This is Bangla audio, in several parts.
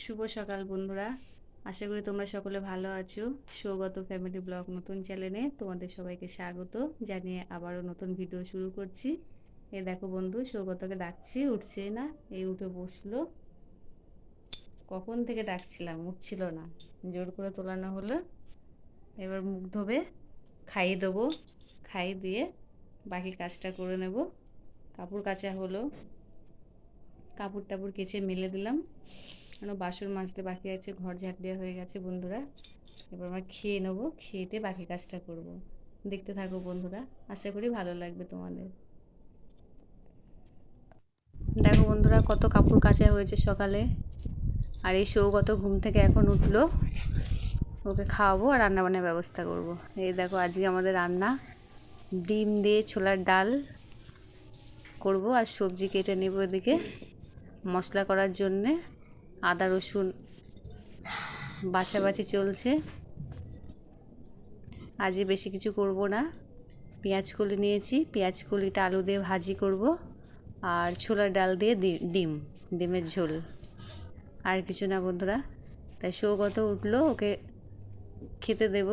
শুভ সকাল বন্ধুরা। আশা করি তোমরা সকলে ভালো আছো। সৌগত ফ্যামিলি ব্লগ নতুন চ্যানেলে তোমাদের সবাইকে স্বাগত। জানিয়ে আবারও নতুন ভিডিও শুরু করছি। এ দেখো বন্ধু, সৌগতকে ডাকছি, উঠছে না, এই উঠে বসল। কখন থেকে ডাকছিলাম, উঠছিল না। জোর করে তোলানো হলো। এবার মুখ ধোবে, খাইয়ে দেবো, খাইয়ে দিয়ে বাকি কাজটা করে নেব। কাপড় কাচা হলো। কাপড় টাপড় কেচে মেলে দিলাম। কেন বাসন মাজতে বাকি আছে, ঘর ঝাঁট দেওয়া হয়ে গেছে বন্ধুরা। এবার আমরা খেয়ে নেব, খেয়েতে বাকি কাজটা করব। দেখতে থাকো বন্ধুরা, আশা করি ভালো লাগবে তোমাদের। দেখো বন্ধুরা কত কাপড় কাচা হয়েছে সকালে। আর এই সৌগত ঘুম থেকে এখন উঠল। ওকে খাওয়াবো আর রান্নাবান্নার ব্যবস্থা করব। এই দেখো আজকে আমাদের রান্না। ডিম দিয়ে ছোলার ডাল করব আর সবজি কেটে নেব এদিকে মশলা করার জন্যে। আদা, রসুন বাছাবাছি চলছে। আজকে বেশি কিছু করব না। পেঁয়াজ কলি নিয়েছি। পেঁয়াজ কলিটা আলু দিয়ে ভাজি করব আর ছোলার ডাল দিয়ে ডিম, ডিমের ঝোল। আর কিছু না বন্ধুরা। তাই সৌগত উঠল, ওকে খেতে দেব।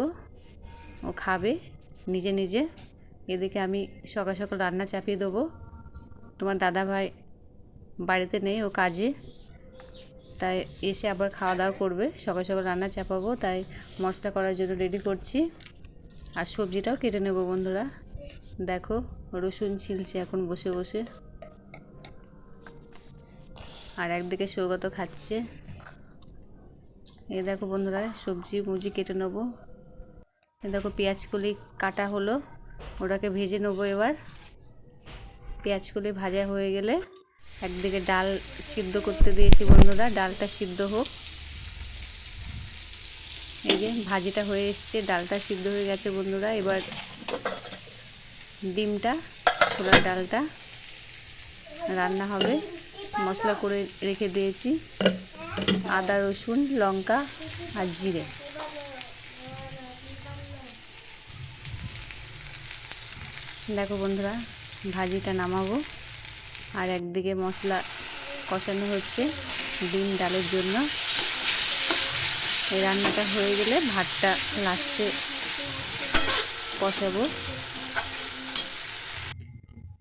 ও খাবে নিজে নিজে। এদিকে আমি সকাল সকাল রান্না চাপিয়ে দেবো। তোমার দাদা ভাই বাড়িতে নেই ও কাজে। তাই এসে আবার খাওয়া দাওয়া করবে। সকাল সকাল রান্না চাপাবো, তাই মশলা করার জন্য রেডি করছি। আর সবজিটাও কেটে নেব বন্ধুরা। দেখো, রসুন ছিলছে এখন বসে বসে। আর একদিকে সৌগত খাচ্ছে। এ দেখো বন্ধুরা, সবজি মুজি কেটে নেব। এ দেখো পেঁয়াজ কলি কাটা হলো, ওটাকে ভেজে নেব এবার। পেঁয়াজ কলি ভাজা হয়ে গেলে একদিকে ডাল সিদ্ধ করতে দিয়েছি বন্ধুরা, ডালটা সিদ্ধ হোক। এই যে ভাজিটা হয়ে এসছে, ডালটা সিদ্ধ হয়ে গেছে বন্ধুরা। এবার ডিমটা, ছোলার ডালটা রান্না হবে। মশলা করে রেখে দিয়েছি আদা, রসুন, লঙ্কা আর জিরে। দেখো বন্ধুরা, ভাজিটা নামাবো। আর একদিকে মশলা কষানো হচ্ছে ডিম ডালের জন্য। এই রান্নাটা হয়ে গেলে ভাতটা লাস্টে কষাবো।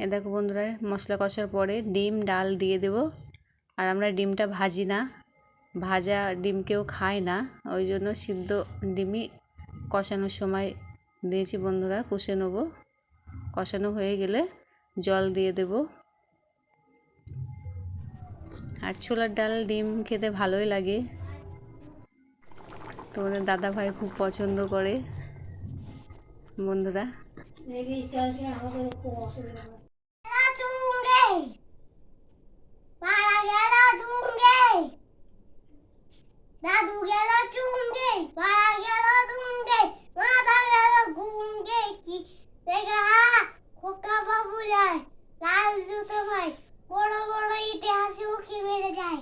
এ দেখো বন্ধুরা, মশলা কষার পরে ডিম, ডাল দিয়ে দেব। আর আমরা ডিমটা ভাজি না, ভাজা ডিম কেউ খায় না, ওই জন্য সিদ্ধ ডিমই কষানোর সময় দিয়েছি বন্ধুরা, কষে নেব। কষানো হয়ে গেলে জল দিয়ে দেব। আর ছোলার ডাল ডিম খেতে ভালোই লাগে। তোমাদের দাদা ভাই খুব পছন্দ করে। বন্ধুরা দাদু গেল চুঙ্গে পাড়া গেল দুঙ্গে মাথা গেল গুঙ্গে কি দেখা খোকা বাবু যায় লাল জুতো ভাই বড় বড় ইতিহাসে উঠে মেরে যায়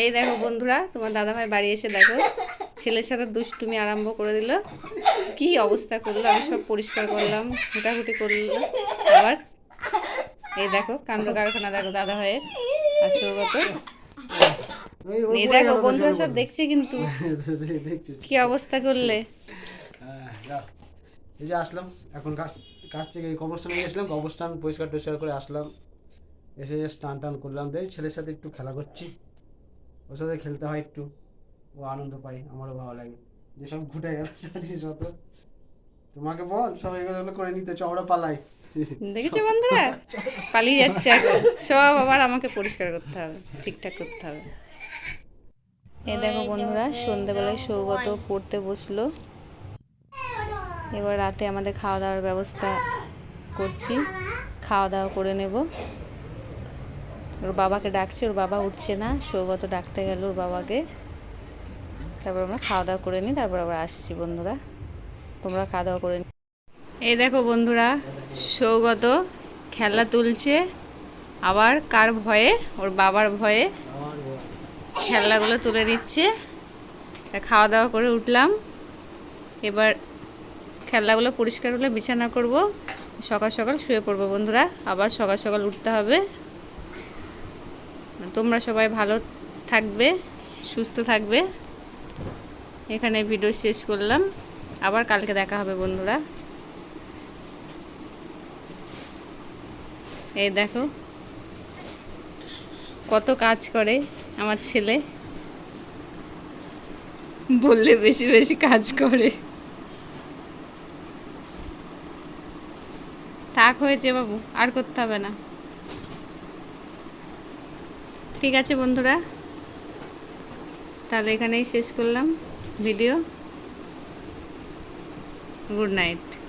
এই দেখো বন্ধুরা, তোমার দাদা ভাই বাড়ি এসে দেখো, ছেলের সাথে দুষ্টুমি আরম্ভ করে দিল। কি অবস্থা করল, আমি সব পরিষ্কার করলাম, হুটাহুটি করল। আবার এই দেখো কাণ্ড কারখানা দেখো দাদা ভাইয়ের এই দেখো বন্ধুরা, সব দেখছে কিন্তু। কি অবস্থা করলে? এই যে আসলাম, এখন কাজ কাজ থেকে কবরস্থানে গেছিলাম কবরস্থান পরিষ্কার টরিষ্কার করে আসলাম। এসে স্নান টান করলাম দেয় ছেলের সাথে একটু খেলা করছি। ওর সাথে খেলতে হয় একটু। ও আনন্দ পাই আমারও ভালো লাগে। যেসব ঘুটে মতো তোমাকে বল, সব এগুলো করে নিতে চ আমরা পালাই দেখেছ বন্ধুরা? পালিয়ে যাচ্ছে সব আবার আমাকে পরিষ্কার করতে হবে, ঠিকঠাক করতে হবে। এই দেখো বন্ধুরা, সন্ধেবেলায় সৌগত পড়তে বসল। এবার রাতে আমাদের খাওয়া দাওয়ার ব্যবস্থা করছি। খাওয়া দাওয়া করে নেব। ওর বাবাকে ডাকছে, ওর বাবা উঠছে না। সৌগত ডাকতে গেল ওর বাবাকে। তারপর আমরা খাওয়া দাওয়া করে নিই, তারপর আবার আসছি বন্ধুরা। তোমরা খাওয়া দাওয়া করে নি এই দেখো বন্ধুরা, সৌগত খেলা তুলছে। আবার কার ভয়ে? ওর বাবার ভয়ে আমার খেলনাগুলো তুলে দিচ্ছে খাওয়া দাওয়া করে উঠলাম। এবার খেলনাগুলো পরিষ্কার হলে বিছানা করব। সকাল সকাল শুয়ে পড়ব বন্ধুরা। আবার সকাল সকাল উঠতে হবে। তোমরা সবাই ভালো থাকবে, সুস্থ থাকবে। এখানে ভিডিও শেষ করলাম। আবার কালকে দেখা হবে বন্ধুরা। এই দেখো, কত কাজ করে আমার ছেলে। বললে বেশি বেশি কাজ করে। থাক হয়েছে বাবু, আর করতে হবে না। ঠিক আছে বন্ধুরা। তাহলে এখানেই শেষ করলাম। ভিডিও। Good night.